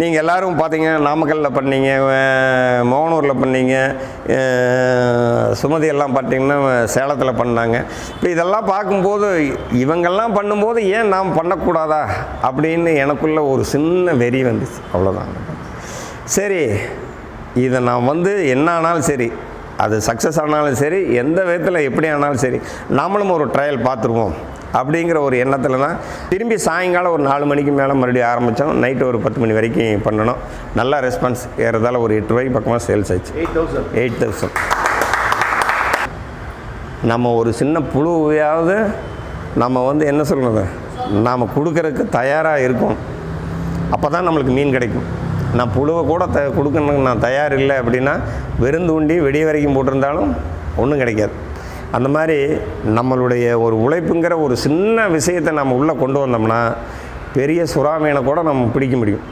நீங்கள் எல்லோரும் பார்த்தீங்கன்னா நாமக்கல்லில் பண்ணீங்க மோகனூரில் பண்ணீங்க சுமதி எல்லாம் பார்த்தீங்கன்னா சேலத்தில் பண்ணாங்க. இப்போ இதெல்லாம் பார்க்கும்போது இவங்கெல்லாம் பண்ணும்போது ஏன் நாம் பண்ணக்கூடாதா? அப்படின்னு எனக்குள்ள ஒரு சின்ன வெறி வந்துச்சு. அவ்வளோதான் சரி இதை நான் வந்து என்ன ஆனாலும் சரி அது சக்ஸஸ் ஆனாலும் சரி எந்த விதத்தில் எப்படி ஆனாலும் சரி நாமளும் ஒரு ட்ரையல் பார்த்துருவோம். அப்படிங்கிற ஒரு எண்ணத்தில் தான் திரும்பி சாயங்காலம் ஒரு நாலு மணிக்கு மேலே மறுபடியும் ஆரம்பித்தோம் நைட்டு ஒரு பத்து மணி வரைக்கும் பண்ணணும். நல்லா ரெஸ்பான்ஸ் ஏறதால ஒரு எட்டு ரூபாய்க்கு பக்கமாக சேல்ஸ் ஆச்சு. எயிட் தௌசண்ட் எயிட் தௌசண்ட் நம்ம ஒரு சின்ன புழுவையாவது நம்ம வந்து என்ன சொல்கிறது நாம் கொடுக்கறதுக்கு தயாராக இருக்கும். அப்போ தான் நம்மளுக்கு மீன் கிடைக்கும். நான் புழுவை கூட த கொடுக்கணுக்கு நான் தயார் இல்லை அப்படின்னா வெறுந்தூண்டி வெடிய வரைக்கும் போட்டிருந்தாலும் ஒன்றும் கிடைக்காது. அந்த மாதிரி நம்மளுடைய ஒரு உழைப்புங்கிற ஒரு சின்ன விஷயத்தை நம்ம உள்ளே கொண்டு வந்தோம்னா பெரிய சுறாமீனை கூட நம்ம பிடிக்க முடியும்.